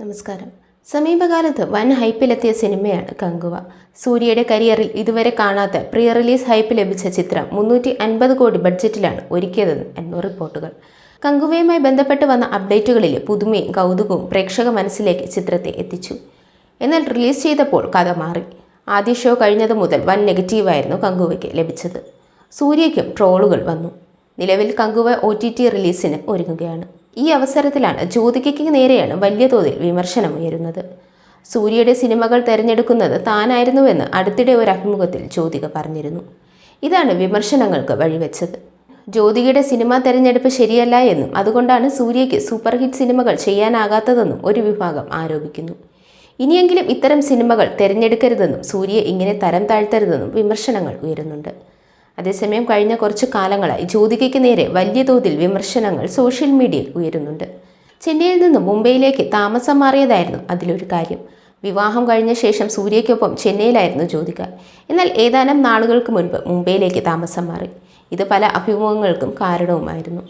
നമസ്കാരം. സമീപകാലത്ത് വൻ ഹൈപ്പിലെത്തിയ സിനിമയാണ് കങ്കുവ. സൂര്യയുടെ കരിയറിൽ ഇതുവരെ കാണാത്ത പ്രീ റിലീസ് ഹൈപ്പ് ലഭിച്ച ചിത്രം മുന്നൂറ്റി അൻപത് കോടി ബഡ്ജറ്റിലാണ് ഒരുക്കിയതെന്ന് എന്നോ റിപ്പോർട്ടുകൾ. കങ്കുവയുമായി ബന്ധപ്പെട്ട് വന്ന അപ്ഡേറ്റുകളിൽ പുതുമയും കൗതുകവും പ്രേക്ഷക മനസ്സിലേക്ക് ചിത്രത്തെ എത്തിച്ചു. എന്നാൽ റിലീസ് ചെയ്തപ്പോൾ കഥ മാറി. ആദ്യ ഷോ കഴിഞ്ഞത് മുതൽ വൻ നെഗറ്റീവായിരുന്നു കങ്കുവയ്ക്ക് ലഭിച്ചത്. സൂര്യയ്ക്കും ട്രോളുകൾ വന്നു. നിലവിൽ കങ്കുവ ഒ ടി ടി റിലീസിന് ഒരുങ്ങുകയാണ്. ഈ അവസരത്തിലാണ് ജ്യോതികയ്ക്ക് നേരെയാണ് വലിയ തോതിൽ വിമർശനം ഉയരുന്നത്. സൂര്യയുടെ സിനിമകൾ തിരഞ്ഞെടുക്കുന്നത് താനായിരുന്നുവെന്ന് അടുത്തിടെ ഒരു അഭിമുഖത്തിൽ ജ്യോതിക പറഞ്ഞിരുന്നു. ഇതാണ് വിമർശനങ്ങൾക്ക് വഴിവെച്ചത്. ജ്യോതികയുടെ സിനിമ തെരഞ്ഞെടുപ്പ് ശരിയല്ല എന്നും അതുകൊണ്ടാണ് സൂര്യയ്ക്ക് സൂപ്പർ ഹിറ്റ് സിനിമകൾ ചെയ്യാനാകാത്തതെന്നും ഒരു വിഭാഗം ആരോപിക്കുന്നു. ഇനിയെങ്കിലും ഇത്തരം സിനിമകൾ തിരഞ്ഞെടുക്കരുതെന്നും സൂര്യയെ ഇങ്ങനെ തരം താഴ്ത്തരുതെന്നും വിമർശനങ്ങൾ ഉയരുന്നുണ്ട്. അതേസമയം കഴിഞ്ഞ കുറച്ച് കാലങ്ങളായി ജ്യോതികയ്ക്ക് നേരെ വലിയ തോതിൽ വിമർശനങ്ങൾ സോഷ്യൽ മീഡിയയിൽ ഉയരുന്നുണ്ട്. ചെന്നൈയിൽ നിന്നും മുംബൈയിലേക്ക് താമസം മാറിയതായിരുന്നു അതിലൊരു കാര്യം. വിവാഹം കഴിഞ്ഞ ശേഷം സൂര്യയ്ക്കൊപ്പം ചെന്നൈയിലായിരുന്നു ജ്യോതിക. എന്നാൽ ഏതാനും നാളുകൾക്ക് മുൻപ് മുംബൈയിലേക്ക് താമസം മാറി. ഇത് പല അഭിമുഖങ്ങൾക്കും കാരണവുമായിരുന്നു.